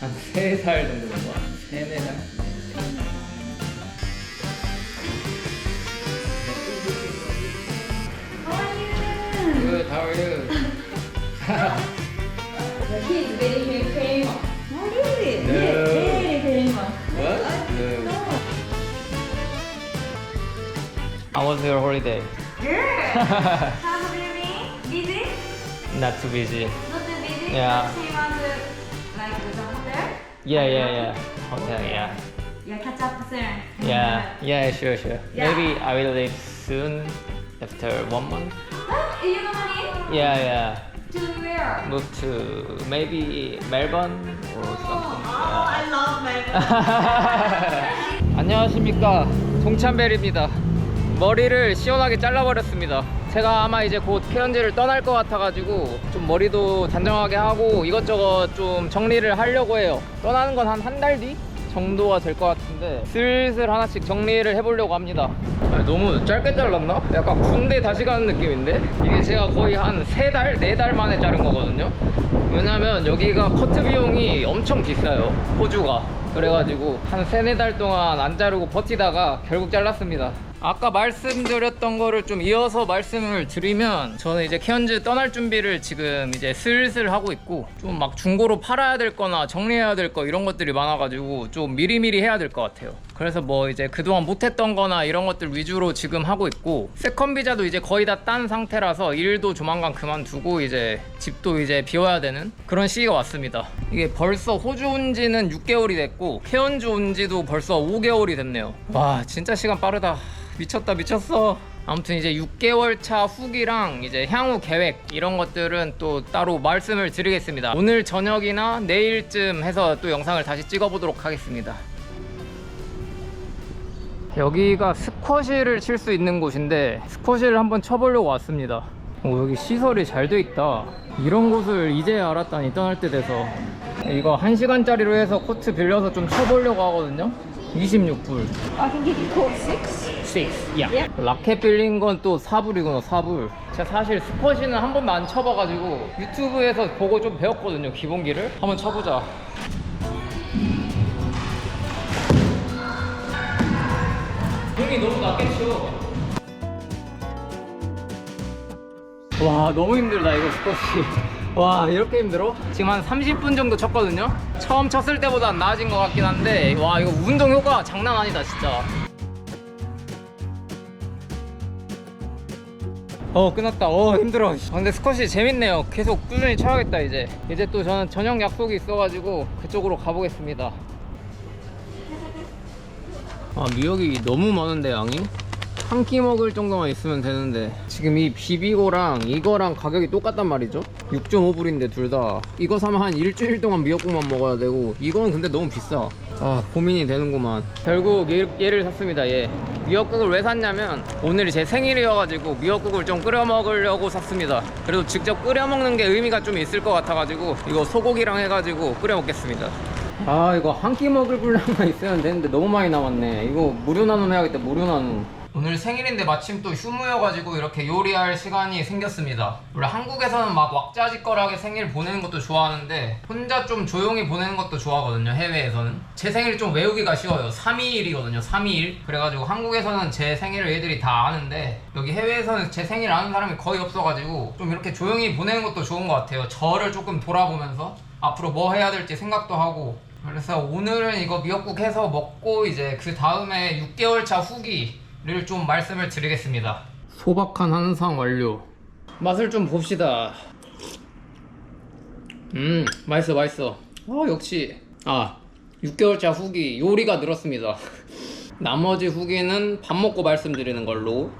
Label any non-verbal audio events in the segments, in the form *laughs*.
한 세 살 정도 된 거. 세네 살. How are you? Good, how are you? He is very very famous. Oh really? No. Very famous. What? No. How was your holiday? Good. *laughs* How have you been? Busy? Not too busy. Not too busy. Yeah. Yeah, yeah, yeah. Hotel, yeah. Yeah, catch up soon. Yeah, yeah, sure, sure. Yeah. Maybe I will leave soon after one month. What? You know money? Yeah, yeah. To where? Move to maybe Melbourne or something. Oh, I love Melbourne. 안녕하십니까 송찬벨입니다 머리를 시원하게 잘라버렸습니다 제가 아마 이제 곧 케언즈를 떠날 것 같아가지고 좀 머리도 단정하게 하고 이것저것 좀 정리를 하려고 해요 떠나는 건 한 한 달 뒤 정도가 될 것 같은데 슬슬 하나씩 정리를 해보려고 합니다 아니, 너무 짧게 잘랐나? 약간 군대 다시 가는 느낌인데? 이게 제가 거의 한세 달, 네달 만에 자른 거거든요 왜냐면 여기가 커트 비용이 엄청 비싸요 호주가 그래가지고 한 세네 달 동안 안 자르고 버티다가 결국 잘랐습니다. 아까 말씀드렸던 거를 좀 이어서 말씀을 드리면 저는 이제 케언즈 떠날 준비를 지금 이제 슬슬 하고 있고 좀 막 중고로 팔아야 될 거나 정리해야 될 거 이런 것들이 많아가지고 좀 미리미리 해야 될 것 같아요. 그래서 뭐 이제 그동안 못했던 거나 이런 것들 위주로 지금 하고 있고 세컨 비자도 이제 거의 다 딴 상태라서 일도 조만간 그만두고 이제 집도 이제 비워야 되는 그런 시기가 왔습니다. 이게 벌써 호주 온 지는 6개월이 됐고 케언즈 온 지도 벌써 5개월이 됐네요. 와 진짜 시간 빠르다. 미쳤다 미쳤어. 아무튼 이제 6개월 차 후기랑 이제 향후 계획 이런 것들은 또 따로 말씀을 드리겠습니다. 오늘 저녁이나 내일쯤 해서 또 영상을 다시 찍어보도록 하겠습니다. 여기가 스쿼시를 칠 수 있는 곳인데 스쿼시를 한번 쳐보려고 왔습니다. 오, 여기 시설이 잘 돼 있다. 이런 곳을 이제 알았다니 떠날 때 돼서 이거 1시간짜리로 해서 코트 빌려서 좀 쳐보려고 하거든요. 26불. I can give you code six. 6. 야. 라켓 빌린 건또 4불이구나, 4불. 제가 사실 스쿼시는 한안 쳐봐가지고 유튜브에서 보고 좀 배웠거든요, 기본기를. 한번 쳐보자. 공이 너무 낮게 쳐. 와, 너무 힘들다, 이거 스쿼시. 와, 이렇게 힘들어? 지금 한 30분 정도 쳤거든요? 처음 쳤을 때보다 나아진 것 같긴 한데, 와, 이거 운동 효과 장난 아니다, 진짜. 어 끝났다. 어 힘들어. 아, 근데 스쿼시 재밌네요. 계속 꾸준히 쳐야겠다 이제. 이제 또 저는 저녁 약속이 있어가지고 그쪽으로 가보겠습니다. 아 미역이 너무 많은데 양이? 한 끼 먹을 정도만 있으면 되는데 지금 이 비비고랑 이거랑 가격이 똑같단 말이죠? 6.5불인데 둘 다. 이거 사면 한 일주일 동안 미역국만 먹어야 되고 이거는 근데 너무 비싸. 아 고민이 되는구만. 결국 얘, 얘를 샀습니다 얘. 미역국을 왜 샀냐면 오늘이 제 생일이어가지고 미역국을 좀 끓여 먹으려고 샀습니다. 그래도 직접 끓여 먹는 게 의미가 좀 있을 것 같아가지고 이거 소고기랑 해가지고 끓여 먹겠습니다. 아 이거 한 끼 먹을 분량만 *laughs* 있으면 되는데 너무 많이 남았네. 이거 무료 나눔 해야겠다 무료 나눔 오늘 생일인데 마침 또 휴무여가지고 이렇게 요리할 시간이 생겼습니다. 원래 한국에서는 막 왁자지껄하게 생일 보내는 것도 좋아하는데 혼자 좀 조용히 보내는 것도 좋아하거든요 해외에서는. 제 생일이 좀 외우기가 쉬워요. 321이거든요 321 그래가지고 한국에서는 제 생일을 얘들이 다 아는데 여기 해외에서는 제 생일 아는 사람이 거의 없어가지고 좀 이렇게 조용히 보내는 것도 좋은 것 같아요. 저를 조금 돌아보면서 앞으로 뭐 해야 될지 생각도 하고. 그래서 오늘은 이거 미역국 해서 먹고 이제 그 다음에 6개월 차 후기 를 좀 말씀을 드리겠습니다. 소박한 한상 완료. 맛을 좀 봅시다. 음, 맛있어, 맛있어. 아, 역시. 아, 6개월 차 후기 요리가 늘었습니다. *laughs* 나머지 후기는 밥 먹고 말씀드리는 걸로.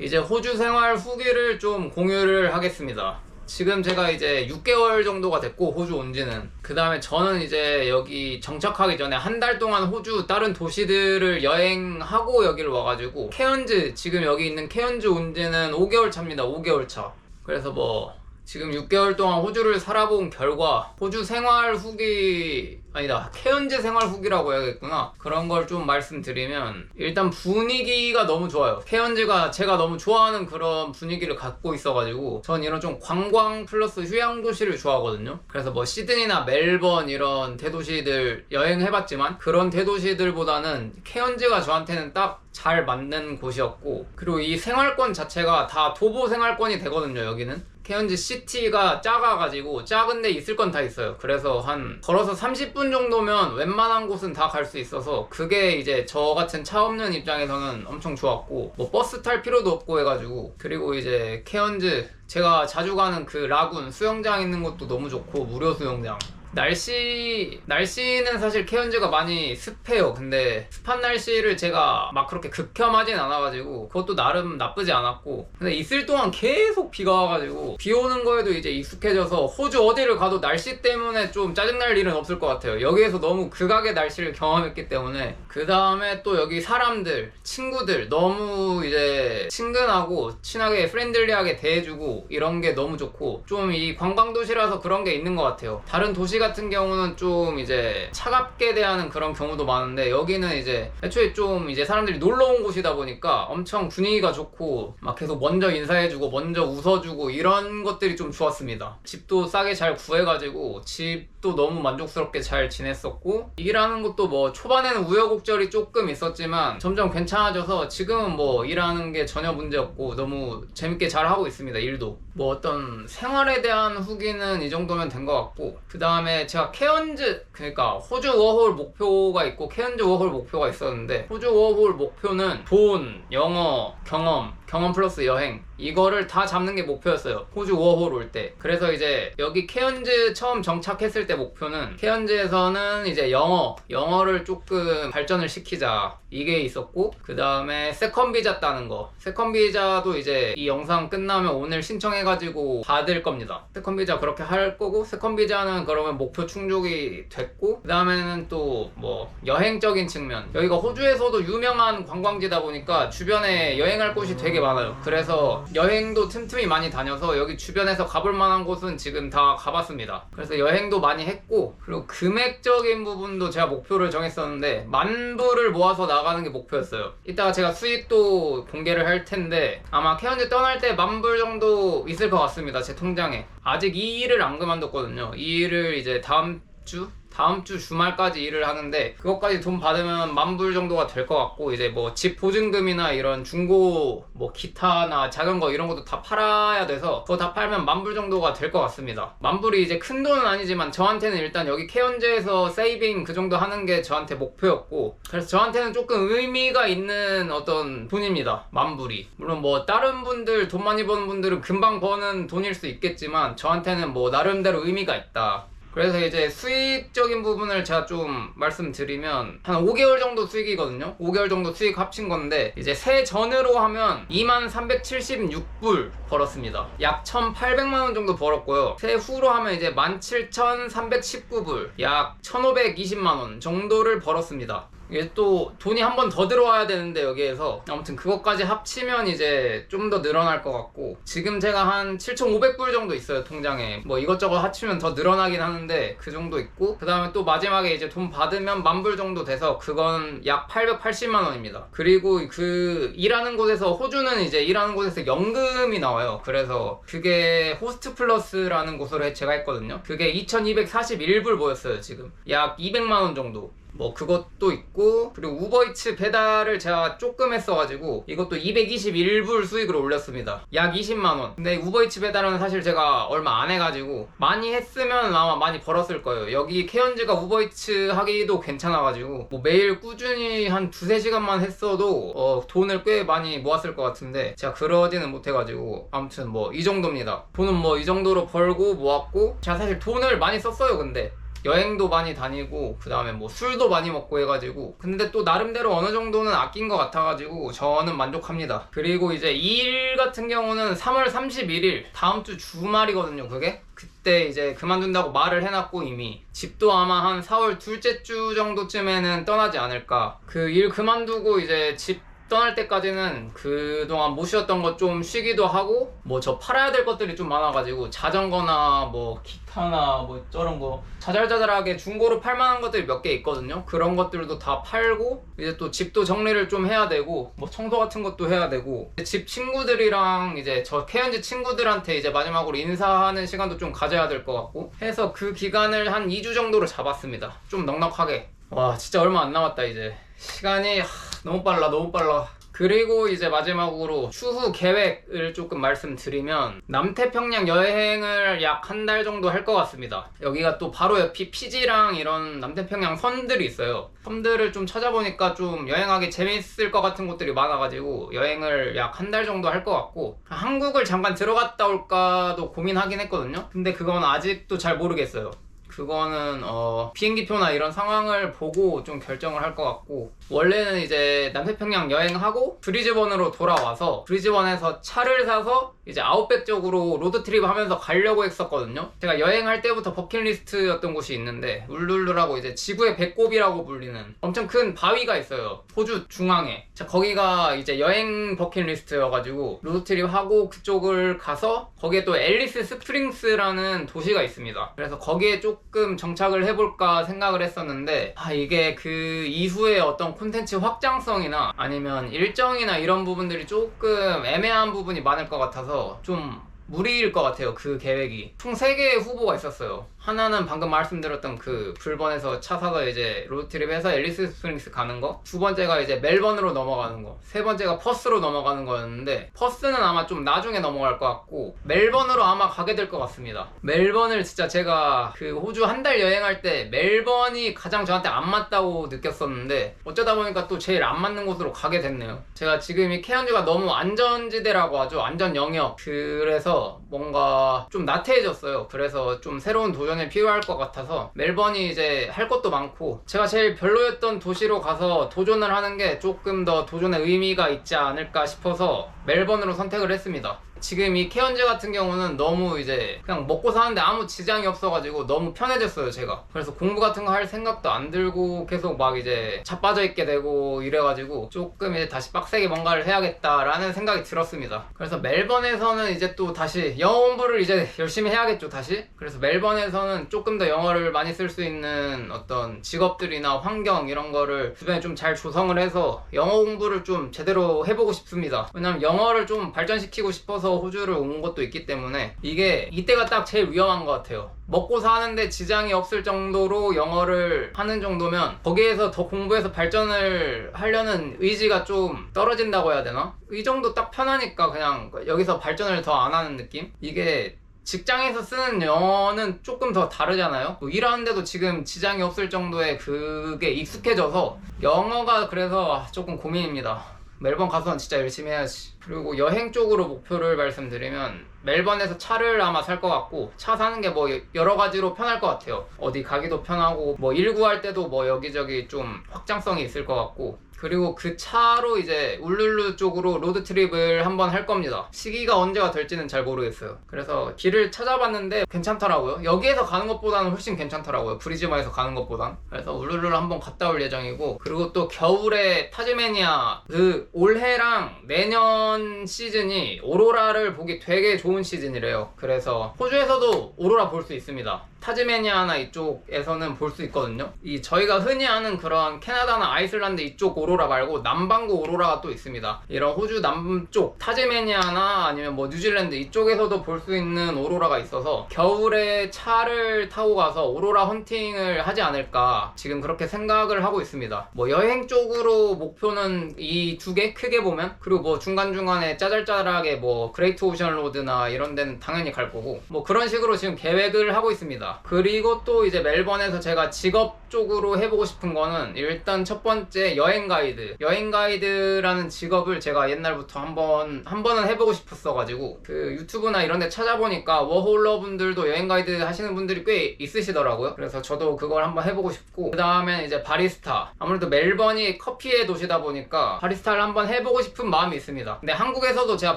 이제 호주 생활 후기를 좀 공유를 하겠습니다. 지금 제가 이제 6개월 정도가 됐고 호주 온 지는. 그 다음에 저는 이제 여기 정착하기 전에 한 달 동안 호주 다른 도시들을 여행하고 여기를 와가지고 케언즈 지금 여기 있는 케언즈 온 지는 5개월 차입니다. 5개월 차. 그래서 뭐 지금 6개월 동안 호주를 살아본 결과 호주 생활 후기 아니다 케언즈 생활 후기라고 해야겠구나. 그런 걸 좀 말씀드리면 일단 분위기가 너무 좋아요. 케언즈가 제가 너무 좋아하는 그런 분위기를 갖고 있어가지고 전 이런 좀 관광 플러스 휴양 도시를 좋아하거든요. 그래서 뭐 시드니나 멜번 이런 대도시들 여행해봤지만 그런 대도시들보다는 케언즈가 저한테는 딱 잘 맞는 곳이었고 그리고 이 생활권 자체가 다 도보 생활권이 되거든요 여기는 케언즈 시티가 작아가지고 작은데 있을 건 다 있어요. 그래서 한 걸어서 30분 정도면 웬만한 곳은 다 갈 수 있어서 그게 이제 저 같은 차 없는 입장에서는 엄청 좋았고 뭐 버스 탈 필요도 없고 해가지고 그리고 이제 케언즈 제가 자주 가는 그 라군 수영장 있는 것도 너무 좋고 무료 수영장 날씨 날씨는 사실 케언즈가 많이 습해요. 근데 습한 날씨를 제가 막 그렇게 극혐하진 않아가지고 그것도 나름 나쁘지 않았고 근데 있을 동안 계속 비가 와가지고 비 오는 거에도 이제 익숙해져서 호주 어디를 가도 날씨 때문에 좀 짜증날 일은 없을 것 같아요. 여기에서 너무 극악의 날씨를 경험했기 때문에 그 다음에 또 여기 사람들 친구들 너무 이제 친근하고 친하게 프렌들리하게 대해주고 이런 게 너무 좋고 좀 이 관광 도시라서 그런 게 있는 것 같아요. 다른 도시 같은 경우는 좀 이제 차갑게 대하는 그런 경우도 많은데 여기는 이제 애초에 좀 이제 사람들이 놀러 온 곳이다 보니까 엄청 분위기가 좋고 막 계속 먼저 인사해주고 먼저 웃어주고 이런 것들이 좀 좋았습니다. 집도 싸게 잘 구해가지고 집 도 너무 만족스럽게 잘 지냈었고 일하는 것도 뭐 초반에는 우여곡절이 조금 있었지만 점점 괜찮아져서 지금은 뭐 일하는 게 전혀 문제 없고 너무 재밌게 잘 하고 있습니다 일도. 뭐 어떤 생활에 대한 후기는 이 정도면 된 것 같고 그 다음에 제가 케언즈 그러니까 호주 워홀 목표가 있고 케언즈 워홀 목표가 있었는데 호주 워홀 목표는 돈, 영어, 경험 경험 플러스 여행. 이거를 다 잡는 게 목표였어요. 호주 워홀 올 때. 그래서 이제 여기 케언즈 처음 정착했을 때 목표는 케언즈에서는 이제 영어 영어를 조금 발전을 시키자. 이게 있었고 그 다음에 세컨 비자 따는 거. 세컨 비자도 이제 이 영상 끝나면 오늘 신청해가지고 받을 겁니다. 세컨 비자 그렇게 할 거고 세컨 비자는 그러면 목표 충족이 됐고 그 다음에는 또 뭐 여행적인 측면. 여기가 호주에서도 유명한 관광지다 보니까 주변에 여행 할 곳이 되게 많아요. 그래서 여행도 틈틈이 많이 다녀서 여기 주변에서 가볼 만한 곳은 지금 다 가봤습니다. 그래서 여행도 많이 했고 그리고 금액적인 부분도 제가 목표를 정했었는데 만 불을 모아서 나가는 게 목표였어요. 이따가 제가 수익도 공개를 할 텐데 아마 케언즈 떠날 때 만불 정도 있을 것 같습니다 제 통장에. 아직 이 일을 안 그만뒀거든요. 이 일을 이제 다음 주 다음 주 주말까지 일을 하는데 그것까지 돈 받으면 만 불 정도가 될 것 같고 이제 뭐 집 보증금이나 이런 중고 뭐 기타나 자전거 이런 것도 다 팔아야 돼서 그거 다 팔면 만 불 정도가 될 것 같습니다. 만 불이 이제 큰 돈은 아니지만 저한테는 일단 여기 케언즈에서 세이빙 그 정도 하는 게 저한테 목표였고 그래서 저한테는 조금 의미가 있는 어떤 돈입니다. 만 불이 물론 뭐 다른 분들 돈 많이 버는 분들은 금방 버는 돈일 수 있겠지만 저한테는 뭐 나름대로 의미가 있다. 그래서 이제 수익적인 부분을 제가 좀 말씀드리면 한 5개월 정도 수익이거든요. 5개월 정도 수익 합친 건데 이제 세 전으로 하면 23,376불 벌었습니다. 약 1,800만 원 정도 벌었고요. 세후로 하면 이제 17,319불, 약 1,520만 원 정도를 벌었습니다. 이게 또 돈이 한 번 더 들어와야 되는데 여기에서. 아무튼 그것까지 합치면 이제 좀 더 늘어날 것 같고. 지금 제가 한 7,500불 정도 있어요 통장에. 뭐 이것저것 합치면 더 늘어나긴 하는데 그 정도 있고. 그 다음에 또 마지막에 이제 돈 받으면 만불 정도 돼서 그건 약 880만 원입니다. 그리고 그 일하는 곳에서 호주는 이제 일하는 곳에서 연금이 나와요. 그래서 그게 호스트 플러스라는 곳으로 제가 했거든요. 그게 2241불 보였어요 지금. 약 200만 원 정도 뭐 그것도 있고 그리고 우버이츠 배달을 제가 조금 했어가지고 이것도 221불 수익을 올렸습니다. 약 20만원. 근데 우버이츠 배달은 사실 제가 얼마 안 해가지고 많이 했으면 아마 많이 벌었을 거예요. 여기 케언즈가 우버이츠 하기도 괜찮아가지고 뭐 매일 꾸준히 한 두세 시간만 했어도 어, 돈을 꽤 많이 모았을 것 같은데 제가 그러지는 못해가지고 아무튼 뭐 이 정도입니다. 돈은 뭐 이 정도로 벌고 모았고 제가 사실 돈을 많이 썼어요 근데 여행도 많이 다니고 그 다음에 뭐 술도 많이 먹고 해가지고 근데 또 나름대로 어느 정도는 아낀 것 같아가지고 저는 만족합니다. 그리고 이제 이일 같은 경우는 3월 31일 다음 주 주말이거든요 그게? 그때 이제 그만둔다고 말을 해놨고 이미. 집도 아마 한 4월 둘째 주 정도쯤에는 떠나지 않을까. 그 일 그만두고 이제 집 떠날 때까지는 그동안 못 쉬었던 것 좀 쉬기도 하고 뭐 저 팔아야 될 것들이 좀 많아가지고 자전거나 뭐 기타나 뭐 저런 거 자잘자잘하게 중고로 팔만한 것들이 몇 개 있거든요. 그런 것들도 다 팔고 이제 또 집도 정리를 좀 해야 되고 뭐 청소 같은 것도 해야 되고 집 친구들이랑 이제 저 케현지 친구들한테 이제 마지막으로 인사하는 시간도 좀 가져야 될 것 같고 해서 그 기간을 한 2주 정도로 잡았습니다. 좀 넉넉하게. 와 진짜 얼마 안 남았다 이제 시간이 하, 너무 빨라 너무 빨라. 그리고 이제 마지막으로 추후 계획을 조금 말씀드리면 남태평양 여행을 약 한 달 정도 할 것 같습니다. 여기가 또 바로 옆이 피지랑 이런 남태평양 섬들이 있어요. 섬들을 좀 찾아보니까 좀 여행하기 재밌을 것 같은 곳들이 많아가지고 여행을 약 한 달 정도 할 것 같고 한국을 잠깐 들어갔다 올까도 고민하긴 했거든요. 근데 그건 아직도 잘 모르겠어요 그거는 어, 비행기표나 이런 상황을 보고 좀 결정을 할 것 같고 원래는 이제 남태평양 여행하고 브리즈번으로 돌아와서 브리즈번에서 차를 사서 이제 아웃백 쪽으로 로드트립 하면서 가려고 했었거든요. 제가 여행할 때부터 버킷리스트였던 곳이 있는데 울룰루라고 이제 지구의 배꼽이라고 불리는 엄청 큰 바위가 있어요. 호주 중앙에. 자, 거기가 이제 여행 버킷리스트여가지고 로드트립 하고 그쪽을 가서 거기에 또 앨리스 스프링스라는 도시가 있습니다. 그래서 거기에 조금 정착을 해볼까 생각을 했었는데 아 이게 그 이후에 어떤 콘텐츠 확장성이나 아니면 일정이나 이런 부분들이 조금 애매한 부분이 많을 것 같아서 좀 무리일 것 같아요 그 계획이. 총 3개의 후보가 있었어요 하나는 방금 말씀드렸던 그 불번에서 차 사서 이제 로드트립해서 앨리스 스프링스 가는 거 두 번째가 이제 멜번으로 넘어가는 거 세 번째가 퍼스로 넘어가는 거였는데 퍼스는 아마 좀 나중에 넘어갈 것 같고 멜번으로 아마 가게 될 것 같습니다. 멜번을 진짜 제가 그 호주 한 달 여행할 때 멜번이 가장 저한테 안 맞다고 느꼈었는데 어쩌다 보니까 또 제일 안 맞는 곳으로 가게 됐네요. 제가 지금 이 케언즈가 너무 안전지대라고 하죠. 안전 영역. 그래서 뭔가 좀 나태해졌어요. 그래서 좀 새로운 도전 이 필요할 것 같아서 멜번이 이제 할 것도 많고 제가 제일 별로였던 도시로 가서 도전을 하는 게 조금 더 도전의 의미가 있지 않을까 싶어서 멜번으로 선택을 했습니다 지금 이 케언즈 같은 경우는 너무 이제 그냥 먹고 사는데 아무 지장이 없어가지고 너무 편해졌어요 제가. 그래서 공부 같은 거 할 생각도 안 들고 계속 막 이제 자빠져 있게 되고 이래가지고 조금 이제 다시 빡세게 뭔가를 해야겠다라는 생각이 들었습니다. 그래서 멜번에서는 이제 또 다시 영어 공부를 이제 열심히 해야겠죠 다시? 그래서 멜번에서는 조금 더 영어를 많이 쓸 수 있는 어떤 직업들이나 환경 이런 거를 주변에 좀 잘 조성을 해서 영어 공부를 좀 제대로 해보고 싶습니다. 왜냐면 영어를 좀 발전시키고 싶어서 호주를 온 것도 있기 때문에 이게 이때가 딱 제일 위험한 것 같아요 먹고 사는데 지장이 없을 정도로 영어를 하는 정도면 거기에서 더 공부해서 발전을 하려는 의지가 좀 떨어진다고 해야 되나? 이 정도 딱 편하니까 그냥 여기서 발전을 더 안 하는 느낌? 이게 직장에서 쓰는 영어는 조금 더 다르잖아요. 뭐 일하는데도 지금 지장이 없을 정도의 그게 익숙해져서 영어가 그래서 아, 조금 고민입니다. 멜번 가서는 진짜 열심히 해야지. 그리고 여행 쪽으로 목표를 말씀드리면 멜번에서 차를 아마 살 것 같고 차 사는 게 뭐 여러 가지로 편할 것 같아요. 어디 가기도 편하고 뭐 일구할 때도 뭐 여기저기 좀 확장성이 있을 것 같고 그리고 그 차로 이제 울룰루 쪽으로 로드 트립을 한번 할 겁니다. 시기가 언제가 될지는 잘 모르겠어요. 그래서 길을 찾아봤는데 괜찮더라고요. 여기에서 가는 것보다는 훨씬 괜찮더라고요. 브리즈번에서 가는 것보단. 그래서 울룰루를 한번 갔다 올 예정이고 그리고 또 겨울에 타즈메니아 그 올해랑 내년 시즌이 오로라를 보기 되게 좋은 시즌이래요. 그래서 호주에서도 오로라 볼 수 있습니다. 타즈메니아나 이쪽에서는 볼 수 있거든요. 이 저희가 흔히 아는 그런 캐나다나 아이슬란드 이쪽 오로라 말고 남반구 오로라가 또 있습니다. 이런 호주 남쪽 타즈메니아나 아니면 뭐 뉴질랜드 이쪽에서도 볼 수 있는 오로라가 있어서 겨울에 차를 타고 가서 오로라 헌팅을 하지 않을까 지금 그렇게 생각을 하고 있습니다. 뭐 여행 쪽으로 목표는 이 두 개 크게 보면 그리고 뭐 중간중간에 짜잘짜잘하게 뭐 그레이트 오션 로드나 이런 데는 당연히 갈 거고 뭐 그런 식으로 지금 계획을 하고 있습니다. 그리고 또 이제 멜번에서 제가 직업 쪽으로 해보고 싶은 거는 일단 첫 번째 여행 가이드. 여행 가이드라는 직업을 제가 옛날부터 한번 한 번은 해보고 싶었어가지고 그 유튜브나 이런 데 찾아보니까 워홀러 분들도 여행 가이드 하시는 분들이 꽤 있으시더라고요. 그래서 저도 그걸 한번 해보고 싶고 그 다음엔 이제 바리스타. 아무래도 멜번이 커피의 도시다 보니까 바리스타를 한번 해보고 싶은 마음이 있습니다. 근데 한국에서도 제가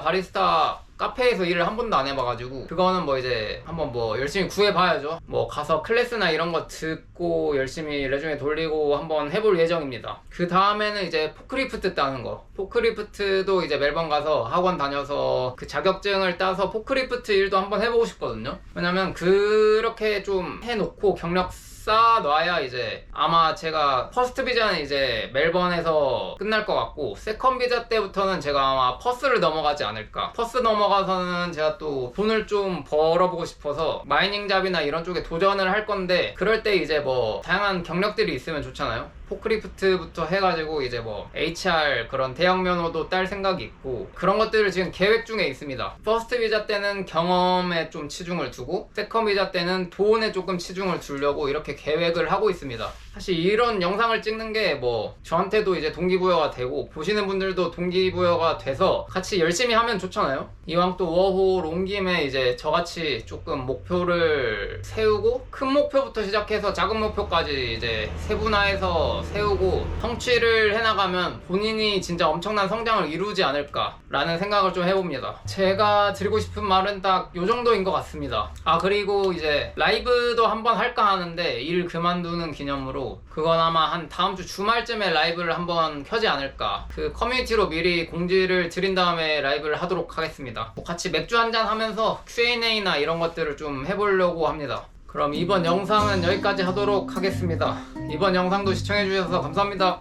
바리스타 카페에서 일을 한 번도 안 해봐가지고 그거는 뭐 이제 한번 뭐 열심히 구해봐야죠. 뭐 가서 클래스나 이런 거 듣고 열심히 레중에 돌리고 한번 해볼 예정입니다. 그 다음에는 이제 포크리프트 따는 거. 포크리프트도 이제 멜번 가서 학원 다녀서 그 자격증을 따서 포크리프트 일도 한번 해보고 싶거든요. 왜냐면 그렇게 좀 해놓고 경력 쌓아놔야 이제 아마 제가 퍼스트 비자는 이제 멜번에서 끝날 것 같고 세컨 비자 때부터는 제가 아마 퍼스를 넘어가지 않을까. 퍼스 넘어가서는 제가 또 돈을 좀 벌어보고 싶어서 마이닝 잡이나 이런 쪽에 도전을 할 건데 그럴 때 이제 뭐 다양한 경력들이 있으면 좋잖아요 포크리프트부터 해가지고 이제 뭐 HR 그런 대형 면허도 딸 생각이 있고 그런 것들을 지금 계획 중에 있습니다. 퍼스트 비자 때는 경험에 좀 치중을 두고 세컨 비자 때는 돈에 조금 치중을 두려고 이렇게 계획을 하고 있습니다. 사실 이런 영상을 찍는 게 뭐 저한테도 이제 동기부여가 되고 보시는 분들도 동기부여가 돼서 같이 열심히 하면 좋잖아요. 이왕 또 워홀 온 김에 이제 저같이 조금 목표를 세우고 큰 목표부터 시작해서 작은 목표까지 이제 세분화해서 세우고 성취를 해나가면 본인이 진짜 엄청난 성장을 이루지 않을까 라는 생각을 좀 해봅니다. 제가 드리고 싶은 말은 딱 요 정도인 것 같습니다. 아 그리고 이제 라이브도 한번 할까 하는데 일 그만두는 기념으로 그건 아마 한 다음 주 주말쯤에 라이브를 한번 켜지 않을까. 그 커뮤니티로 미리 공지를 드린 다음에 라이브를 하도록 하겠습니다. 뭐 같이 맥주 한잔 하면서 Q&A나 이런 것들을 좀 해보려고 합니다. 그럼 이번 영상은 여기까지 하도록 하겠습니다. 이번 영상도 시청해주셔서 감사합니다.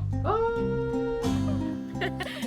*laughs*